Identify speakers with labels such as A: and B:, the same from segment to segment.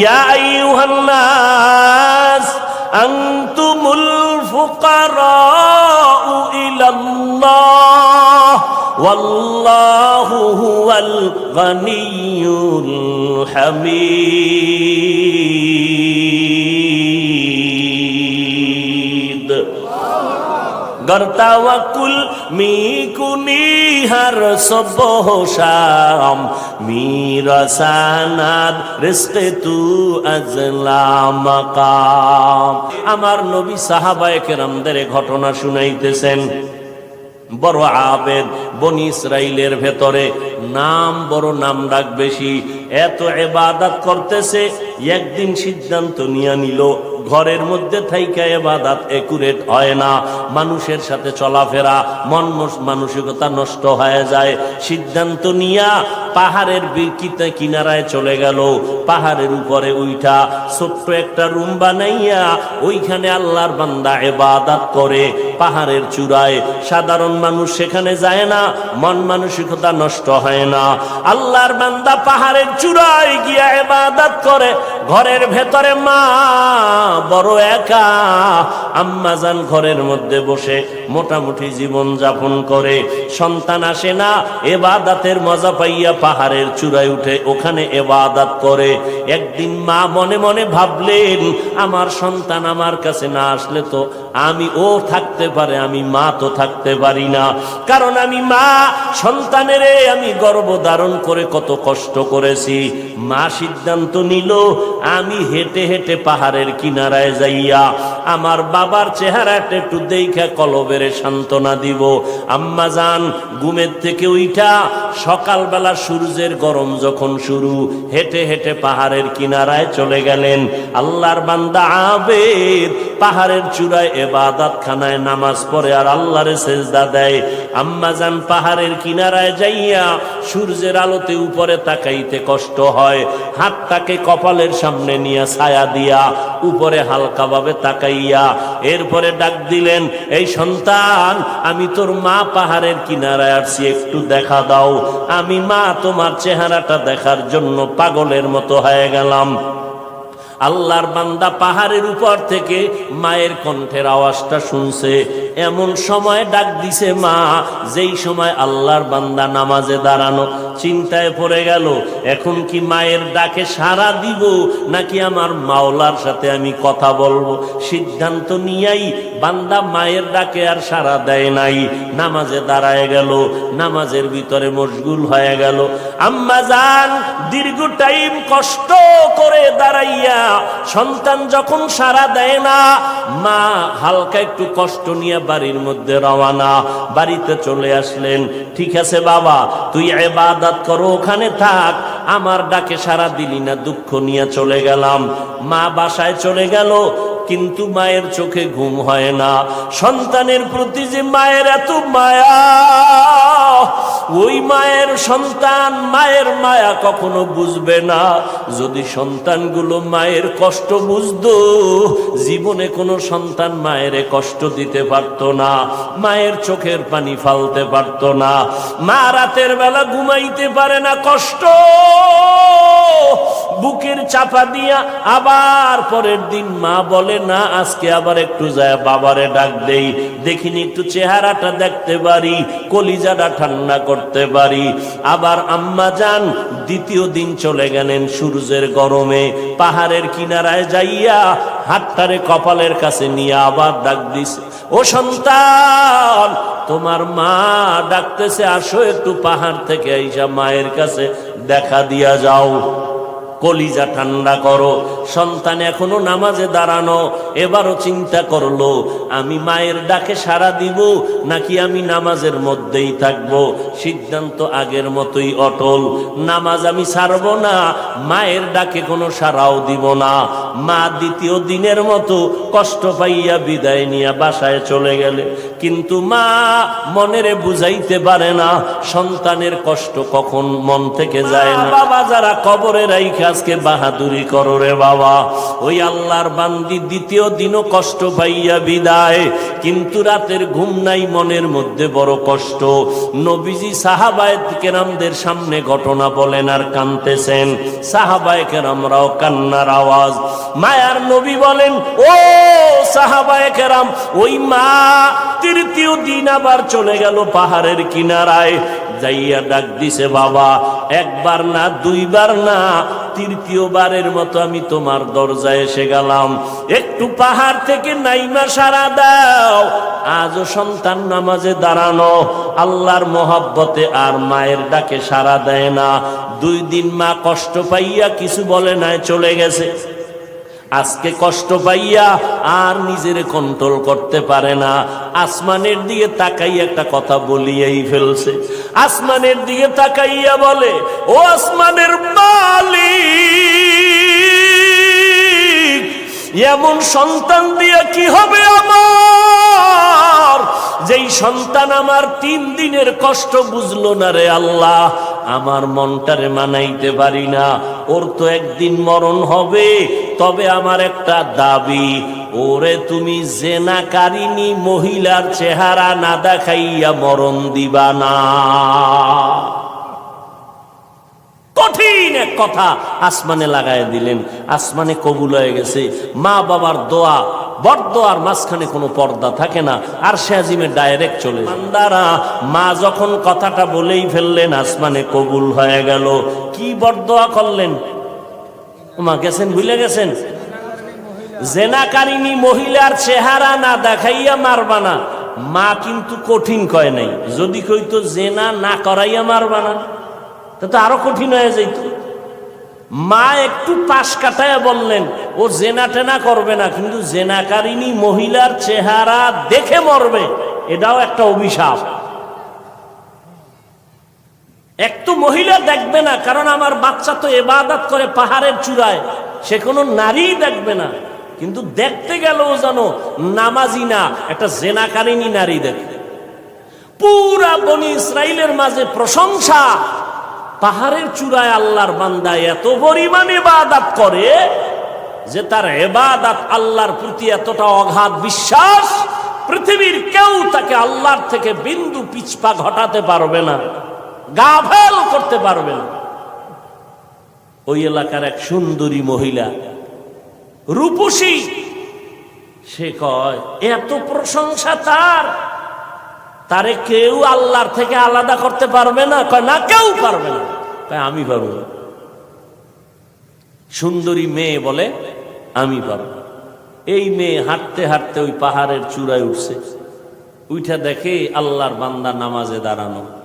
A: يا أيها الناس أنتم الفقراء إلى الله والله هو الغني الحميد. گرتا وکل می کنی هر صبح و شام می رساند رزق تو از مقام আমার নবী সাহাবায়ে কেরামদের ঘটনা শুনাইতেছেন বড় আবেদ বনি ইসরাইলের ভেতরে নাম বড় নাম ডাক বেশি এত এবাদাত করতেছে একদিন সিদ্ধান্ত নিয়ে নিল ঘরের মধ্যে থাইকা এবাদাত একুরেট হয় না। মানুষের সাথে চলাফেরা, মন মানসিকতা নষ্ট হয়ে যায়। সিদ্ধান্ত নিয়া পাহাড়ের বিকিতে কিনারায় চলে গেল। পাহাড়ের উপরে উইঠা ছোট্ট একটা রুম বানাইয়া ওইখানে আল্লাহর বান্দা এবাদাত করে। পাহাড়ের চূড়ায় সাধারণ মানুষ সেখানে যায় না, মন মানসিকতা নষ্ট হয় না। আল্লাহর বান্দা পাহাড়ের চূড়ায় গিয়া এবাদাত করে। ঘরের ভেতরে মা বড় একা আম্মাজান ঘরের মধ্যে বসে মোটামুটি জীবন যাপন করে। সন্তান আসে না, এবাদাতের মজা পাইয়া পাহাড়ের চূড়ায় উঠে ওখানে এবাদাত করে। একদিন মা মনে মনে ভাবলেন, আমার সন্তান আমার কাছে না আসলে তো আমি ও থাকতে পারে, আমি মা তো থাকতে পারি না। কারণ আমি মা, সন্তানের আমি গর্ব ধারণ করে কত কষ্ট করেছি। মা সিদ্ধান্ত নিল আমি হেঁটে হেঁটে পাহাড়ের কিনারায় যাইয়া আমার বাবার চেহারাটা একটু দেখা কলবের সান্ত্বনা দিব। আম্মা যান, ঘুমের থেকে উইঠা সকালবেলা সূর্যের গরম যখন শুরু, হেঁটে হেঁটে পাহাড়ের কিনারায় চলে গেলেন। আল্লাহর বান্দা আবেদ পাহাড়ের চূড়ায় এবাদাত খানায় নামাজ পড়ে আর আল্লাহরে সেজদা দেয়। আম্মা যান পাহাড়ের কিনারায় যাইয়া সূর্যের আলোতে উপরে তাকাইতে কষ্ট হয়। হাতটাকে কপালের সামনে নিয়ে ছায়া দিয়া উপরে হালকাভাবে তাকাইয়া এরপরে ডাক দিলেন, এই সন্তান, আমি তোর মা পাহাড়ের কিনারায় আসছি, একটু দেখা দাও। আমি মা, তোমার চেহারাটা দেখার জন্য পাগলের মতো হয়ে গেলাম। আল্লাহর বান্দা পাহাড়ের উপর থেকে মায়ের কণ্ঠের আওয়াজটা শুনছে। এমন সময় ডাক দিছে মা, যেই সময় আল্লাহর বান্দা নামাজে দাঁড়ানো, চিন্তায় পড়ে গেল, এখন কি মায়ের ডাকে সাড়া দিব, নাকি আমার মাওলার সাথে আমি কথা বলব? সিদ্ধান্ত নিয়াই বান্দা মায়ের ডাকে আর সাড়া দেয় নাই। নামাজে দাঁড়ায় গেল, নামাজের ভিতরে মশগুল হয়ে গেল। আম্মা যান দীর্ঘ টাইম কষ্ট করে দাঁড়াইয়া সন্তান যখন সাড়া দেয় না, মা হালকা একটু কষ্ট নিয়ে বাড়ির মধ্যে রওয়ানা। বাড়িতে চলে আসলেন, ঠিক আছে বাবা, তুই এবাদাত করো, ওখানে থাক। আমার ডাকে সারা দিলি না, দুঃখ নিয়ে চলে গেলাম। মা বাসায় চলে গেল, কিন্তু মায়ের চোখে ঘুম হয় না। সন্তানের প্রতি যে মায়ের এত মায়া ওই মায়ের সন্তান মায়ের মায়া কখনো বুঝবে না। যদি সন্তানগুলো মায়ের কষ্ট বুঝত, জীবনে কোনো সন্তান মায়ের কষ্ট দিতে পারত না, মায়ের চোখের পানি ফালতে পারত না। মা রাতের বেলা ঘুমাইতে পারে না কষ্ট। বুকের চাপা দিয়া আবার পরের দিন মা বলে, না, আজকে আবার একটু যায়, বাবারে ডাক দেই। দেখিনি একটু চেহারাটা দেখতে পারি, কলিজাটা ঠান্ডা করতে পারি। আবার আম্মা যান, দ্বিতীয় দিন চলে গেলেন সূর্যের গরমে। পাহাড়ের কিনারায় যাইয়া হাতটারে কপালের কাছে নিয়ে আবার ডাক দিছে, ও সন্তান, তোমার মা ডাকতেছে, আসো একটু পাহাড় থেকে আইসা মায়ের কাছে। দেখা দিয়া যাও। কলিজা ঠান্ডা করো। সন্তান এখনও নামাজে দাঁড়ানো। এবারও চিন্তা করল, আমি মায়ের ডাকে সাড়া দিব নাকি আমি নামাজের মধ্যেই থাকব? সিদ্ধান্ত আগের মতোই অটল। নামাজ আমি ছাড়ব না, মায়ের ডাকে কোনো সাড়াও দিব না। মা দ্বিতীয় দিনের মতো কষ্ট পাইয়া বিদায় নিয়ে বাসায় চলে গেলে। কিন্তু মা মনেরে বুঝাইতে পারে না, সন্তানের কষ্ট কখন মন থেকে যায় না। বাবা যারা কবরে রাইখে আজকে বাহাদুরি করো রে বাবা। ওই আল্লাহর বান্দি দ্বিতীয় দিনও কষ্ট পাইয়া বিদায়, কিন্তু রাতের ঘুম নাই, মনের মধ্যে বড় কষ্ট। নবীজি সাহাবায়ত কেরামদের সামনে ঘটনা বলেন আর কানতেছেন। সাহাবায় কেরামরাও কান্নার আওয়াজ। মায়ার নবী বলেন, ও সাহাবায় কেরাম, ওই মা তৃতীয় দিন আবার চলে গেল পাহাড়ের কিনারায়। যাইয়া ডাক দিছে, বাবা, একবার না, দুইবার না, তৃতীয়বারের মতো আমি তোমার দরজায় এসে গেলাম। একটু পাহাড় থেকে নাইমা সারা দাও। আজও সন্তান নামাজে দাঁড়ানো। আল্লাহর মহাব্বতে আর মায়ের ডাকে সারা দেয় না। দুই দিন মা কষ্ট পাইয়া কিছু বলে নাই, চলে গেছে। আজকে কষ্ট পাইয়া আর নিজের কন্ট্রোল করতে পারে না। আসমানের দিকে তাকাই একটা কথা বলিয়াই ফেলছে। আসমানের দিকে তাকাইয়া বলে, ও আসমানের মালিক, এমন সন্তান দিয়ে কি হবে আমার? যেই সন্তান আমার তিন দিনের কষ্ট বুঝলো না রে আল্লাহ, আমার মনটারে মানাইতে পারি না। ওর তো একদিন মরণ হবে তবে আমার একটা দাবি, ওরে তুমি জেনাকারিনী মহিলার চেহারা না দেখাইয়া মরণ দিবা না। কঠিন এক কথা আসমানে লাগায় দিলেন, আসমানে কবুল হয়ে গেছে। মা বাবার দোয়া, বরদোয়ার মাঝখানে কোনো পর্দা থাকে না, আর সে আজিমে ডাইরেক্ট চলে বান্দারা, মা যখন কথাটা বলেই ফেললেন, আসমানে কবুল হয়ে গেল। কি বরদোয়া করলেন? মা গেছেন, ভুলে গেছেন? জেনাকারিনী মহিলার চেহারা না দেখাইয়া মারবা না। মা কিন্তু কঠিন কয় নাই। যদি কইতো জেনা না করাইয়া মারবা না, তা তো আরও কঠিন হয়ে যাইত। মা একটু পাশ কাটায় বললেন, ও জেনা টেনা করবে না, কিন্তু জেনাকারিনী মহিলার চেহারা দেখে মরবে। এটাও একটা অভিশাপ। এক তো মহিলা দেখবে না, কারণ আমার বাচ্চা তো এবাদাত করে পাহাড়ের চূড়ায়। সে কোনো নারী দেখবে না। কিন্তু দেখতে গেলেও জানো নামাজি না, একটা জেনাকারিনী নারী দেখবে। পুরা বনি ইসরায়েলের মাঝে প্রশংসা। পাহাড়ের চূড়ায় আল্লাহর বান্দা এত পরিমাণে বাদাত করে যে তার এবাদাত আল্লাহর প্রতি এতটা অগাধ বিশ্বাস, পৃথিবীর কেউ তাকে আল্লাহর থেকে বিন্দু পিছপা ঘটাতে পারবে না। গাফেল করতে পারবে না। ওই এলাকার এক সুন্দরী মহিলা, রূপসী, সে কয়, এত প্রশংসা তার। তারে কেউ আল্লাহর থেকে আলাদা করতে পারবে না। কয়, না, কেউ পারবে না। কয়, আমি পারব সুন্দরী মেয়ে বলে, আমি পারব এই মেয়ে হাঁটতে হাঁটতে ওই পাহাড়ের চূড়ায় উঠছে। উইঠা দেখে আল্লাহর বান্দা নামাজে দাঁড়ানো।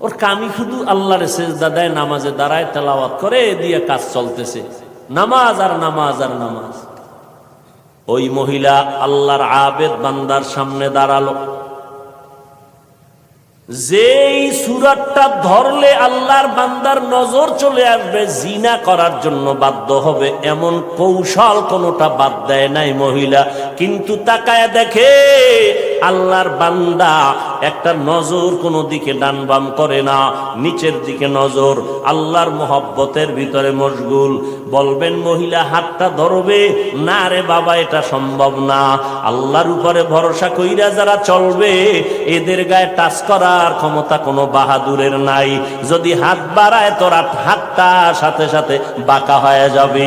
A: ওর কামি শুধু আল্লাহর সেজদা দেয়, নামাজে দাঁড়ায়, তেলাওয়াত করে দিয়ে কাজ চলতেছে। নামাজ আর নামাজ আর নামাজ। ওই মহিলা আল্লাহর আবেদ বান্দার সামনে দাঁড়াল। যেই সুরাতটা ধরলে আল্লাহর বান্দার নজর চলে আসবে, জিনা করার জন্য বাধ্য হবে। এমন কৌশল কোনোটা বাদ দেয় নাই মহিলা। কিন্তু তাকায় দেখে আল্লাহর বান্দা একটা নজর কোনো দিকে ডান বাম করে না, নিচের দিকে নজর। আল্লাহর মোহব্বতের ভিতরে মশগুল। বলবেন, মহিলা, হাতটা ধরবে? না রে বাবা, এটা সম্ভব না। আল্লাহর উপরে ভরসা কইরা যারা চলবে, এদের গায়ে টাচ করার ক্ষমতা কোনো বাহাদুরের নাই। যদি হাত বাড়ায়, তোরা হাতটা সাথে সাথে বাঁকা হয়ে যাবে।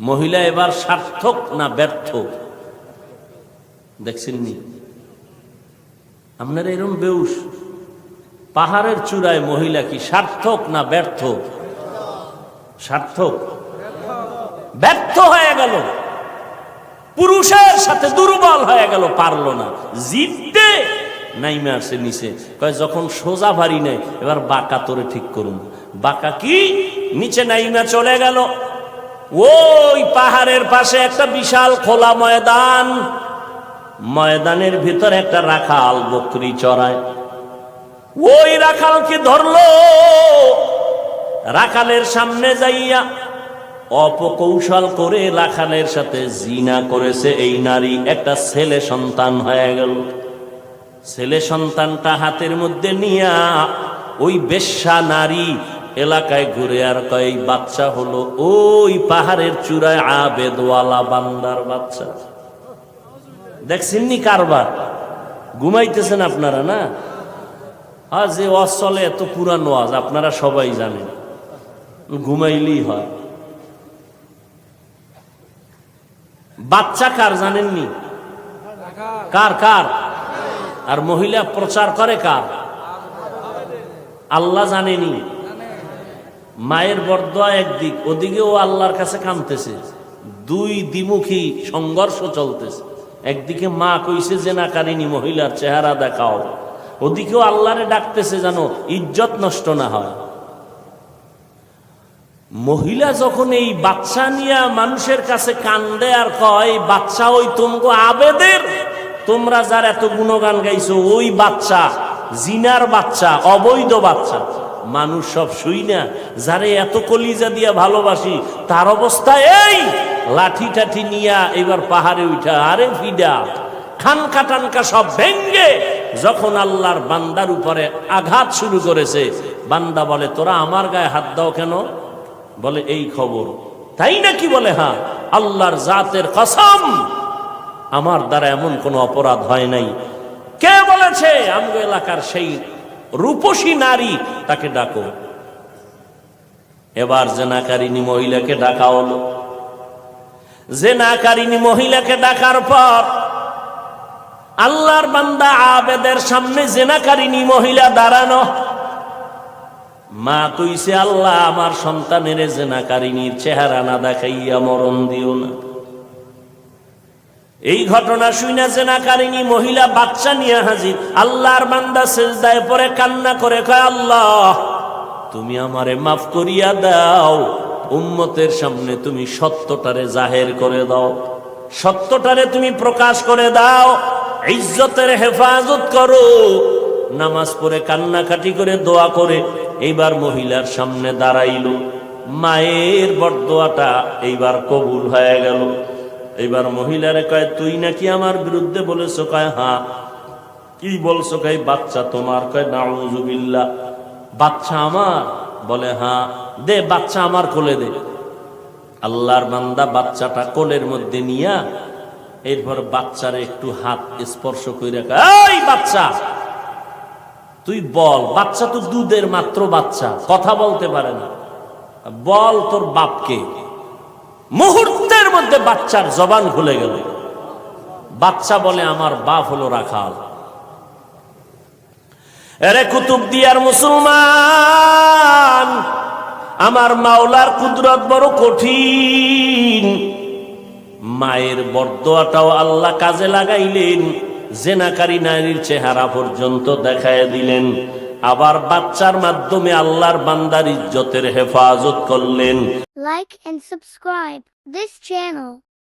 A: মহিলা, এবার সার্থক না ব্যর্থ? দেখছেন নি আপনারা এরম বেউস। পাহাড়ের চূড়ায় মহিলা কি সার্থক না ব্যর্থ? সার্থক। ব্যর্থ হয়ে গেল। পুরুষের সাথে দুর্বল হয়ে গেল, পারল না। জিততে নাইমে আসে নিচে। কয়, যখন সোজা ভারি নেই, এবার বাঁকা তোরে ঠিক করুন। বাঁকা কি? নিচে নাইমা চলে গেল। ওই পাহাড়ের পাশে একটা বিশাল খোলা ময়দান। ময়দানের ভিতরে একটা রাখাল বকরি চড়ায়। ওই রাখালকে ধরল? রাখালের সামনে যাইয়া অপকৌশল করে রাখালের সাথে জিনা করেছে এই নারী। একটা ছেলে সন্তান হয়ে গেল। ছেলে সন্তানটা হাতের মধ্যে নিয়া ওই বেশ্যা নারী এলাকায় ঘুরে আর কয় বাচ্চা হলো ওই পাহাড়ের চূড়ায় আবেদওয়ালা বান্দার বাচ্চা। দেখছেননি কারবার। ঘুমাইতেছেন আপনারা, না? আর যে ওয়াজ চলে, এত পুরানো ওয়াজ, আপনারা সবাই জানেন। ঘুমাইলেই হয়। বাচ্চা কার জানেননি? কার কার? আর মহিলা প্রচার করে কার? আল্লাহ জানেনি। মায়ের বরদোয়া একদিক, ওদিকেও আল্লাহর কাছে কামতেছে দুই দ্বিমুখী সংঘর্ষ চলতেছে। একদিকে মা কইছে যে না কারিনী মহিলার চেহারা দেখাও। ওদিকেও আল্লাহরে ডাকতেছে যেন ইজ্জত নষ্ট না হয়। মহিলা যখন এই বাচ্চা নিয়ে মানুষের কাছে কান্দে আর কয়, বাচ্চা ওই তোমগো আবেদের? তোমরা যার এত গুণগান গাইছো, ওই বাচ্চা, জিনার বাচ্চা, অবৈধ বাচ্চা। মানুষ সব শুই না, যারে এত কলিজা দিয়া ভালোবাসি, তার অবস্থা এই! লাঠি টাঠি নিয়া এবার পাহাড়ে উঠা, আরে ফিডা খানকা টানকা সব ভেঙ্গে যখন আল্লাহর বান্দার উপরে আঘাত শুরু করেছে, বান্দা বলে, তোরা আমার গায়ে হাত দাও কেন? বলে, এই খবর। তাই নাকি বলে হ্যাঁ আল্লাহর জাতের কসম, আমার দ্বারা এমন কোনো অপরাধ হয় নাই। কে বলেছে, আমগো এলাকার সেই রূপসী নারী, তাকে ডাকো। এবার জেনাকারিনী মহিলাকে ডাকা হলো। জেনাকারিনী মহিলাকে ডাকার পর আল্লাহর বান্দা আবেদের সামনে জেনাকারিনী মহিলা দাঁড়ানো। মা কইছে, আল্লাহ, আমার সন্তানের জেনাকারিনীর চেহারা না দেখাইয়া মরণ দিও না। এই ঘটনা শুইনা জেনাকারিনী মহিলা বাচ্চা নিয়ে হাজির। আল্লাহর বান্দা সেজদায় পরে কান্না করে, কয় আল্লাহ, তুমি আমারে মাফ করিয়া দাও উম্মতের সামনে তুমি সত্যটারে জাহের করে দাও। সত্যটারে তুমি প্রকাশ করে দাও। ইজ্জতের হেফাজত করো। নামাজ পড়ে কান্নাকাটি করে দোয়া করে এইবার মহিলার সামনে দাঁড়াইল। মায়ের বরদোয়াটা এইবার কবুল হয়ে গেল। এইবার মহিলারে কয়, তুই নাকি আমার বিরুদ্ধে বলেছ? কয় হ্যাঁ। কি বলছো? কয়, বাচ্চা তোমার। কয়, নাউজুবিল্লাহ। বাচ্চা আমার? বলে হ্যাঁ। দে, বাচ্চা আমার কোলে দে। আল্লাহর বান্দা বাচ্চাটা কোলের মধ্যে নিয়া এরপর বাচ্চার একটু হাত স্পর্শ করে এই বাচ্চা, তুই বল, বাচ্চা তো দুধের মাত্র বাচ্চা, কথা বলতে পারে না। বল তোর বাপকে। মুহূর্তের মধ্যে বাচ্চার জবান খুলে গেল। বাচ্চা বলে, আমার বাপ হলো রাখাল। এরে কুতুব দিয়ার মুসলমান আমার মাওলার কুদরত বড় কঠিন। মায়ের বরদোয়াটাও আল্লাহ কাজে লাগাইলেন, জেনাকারী নারীর চেহারা পর্যন্ত দেখায় দিলেন। আবার বাচ্চার মাধ্যমে আল্লাহর বান্দার ইজ্জতের হেফাজত করলেন।
B: Like and subscribe this channel.